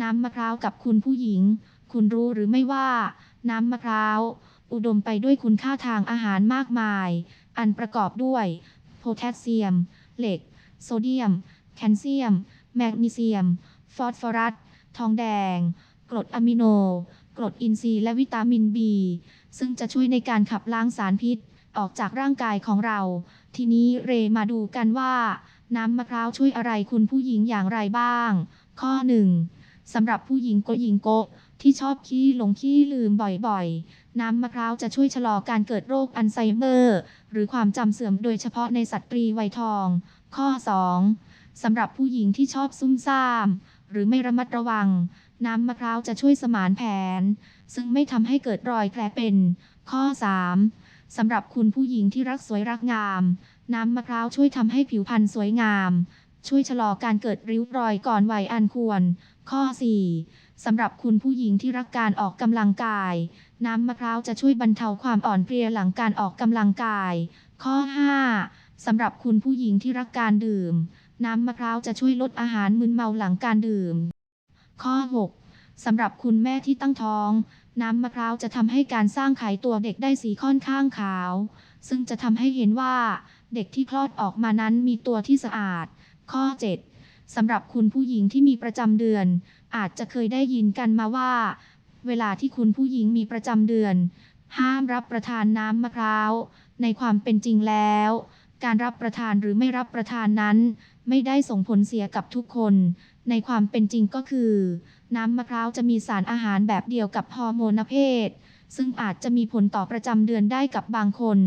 น้ำมะพร้าวกับคุณผู้หญิง คุณรู้หรือไม่ว่า น้ำมะพร้าว อุดมไปด้วยคุณค่าทางอาหารมากมาย อันประกอบด้วย โพแทสเซียม เหล็ก โซเดียม แคลเซียม แมกนีเซียม ฟอสฟอรัส ทองแดง กรดอะมิโน กรดอินทรีย์และวิตามิน B ซึ่งจะช่วยในการขับล้างสารพิษออกจากร่างกายของเรา ทีนี้เรมาดูกันว่า น้ำมะพร้าวช่วยอะไรคุณผู้หญิงอย่างไรบ้าง ข้อ 1. สำหรับผู้หญิงโกหญิงโกะที่ชอบขี้หลงขี้ลืมบ่อยๆ น้ำมะพร้าวจะช่วยชะลอการเกิดโรคอัลไซเมอร์ หรือความจำเสื่อมโดยเฉพาะในสตรีวัยทอง ข้อ 2. สำหรับผู้หญิงที่ชอบซุ่มซ่าม หรือไม่ระมัดระวัง น้ำมะพร้าวจะช่วยสมานแผน ซึ่งไม่ทำให้เกิดรอยแผลเป็น ข้อ 3. สำหรับคุณผู้หญิงที่รักสวยรักงาม น้ำมะพร้าวช่วยทำให้ผิวพรรณสวยงาม ช่วยชะลอการเกิดริ้วรอยก่อนวัยอันควร ข้อ 4. สำหรับคุณผู้หญิงที่รักการออกกำลังกาย น้ำมะพร้าวจะช่วยบรรเทาความอ่อนเพลียหลังการออกกำลังกาย ข้อ 5. สำหรับคุณผู้หญิงที่รักการดื่ม น้ำมะพร้าวจะช่วยลดอาหารมึนเมาหลังการดื่ม ข้อ 6. สำหรับคุณแม่ที่ตั้งท้อง น้ำมะพร้าวจะทำให้การสร้างไข่ตัวเด็กได้สีค่อนข้างขาว ซึ่งจะทำให้เห็นว่า เด็กที่คลอดออกมานั้นมีตัวที่สะอาด ข้อ 7. สำหรับคุณผู้หญิงที่มีประจำเดือน อาจจะเคยได้ยินกันมาว่า เวลาที่คุณผู้หญิงมีประจำเดือน ห้ามรับประทานน้ำมะพร้าว ในความเป็นจริงแล้ว การรับประทานหรือไม่รับประทานนั้น ไม่ได้ส่งผลเสียกับทุกคน ในความเป็นจริงก็คือ น้ำมะพร้าวจะมีสารอาหารแบบเดียวกับฮอร์โมนเพศซึ่งอาจจะมีผลต่อประจำเดือนได้กับบางคน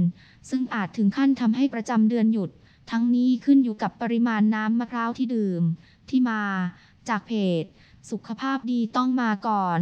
ซึ่งอาจถึงขั้นทำให้ประจำเดือนหยุด ทั้งนี้ขึ้นอยู่กับปริมาณน้ำมะพร้าวที่ดื่ม ที่มา จากเพจ สุขภาพดีต้องมาก่อน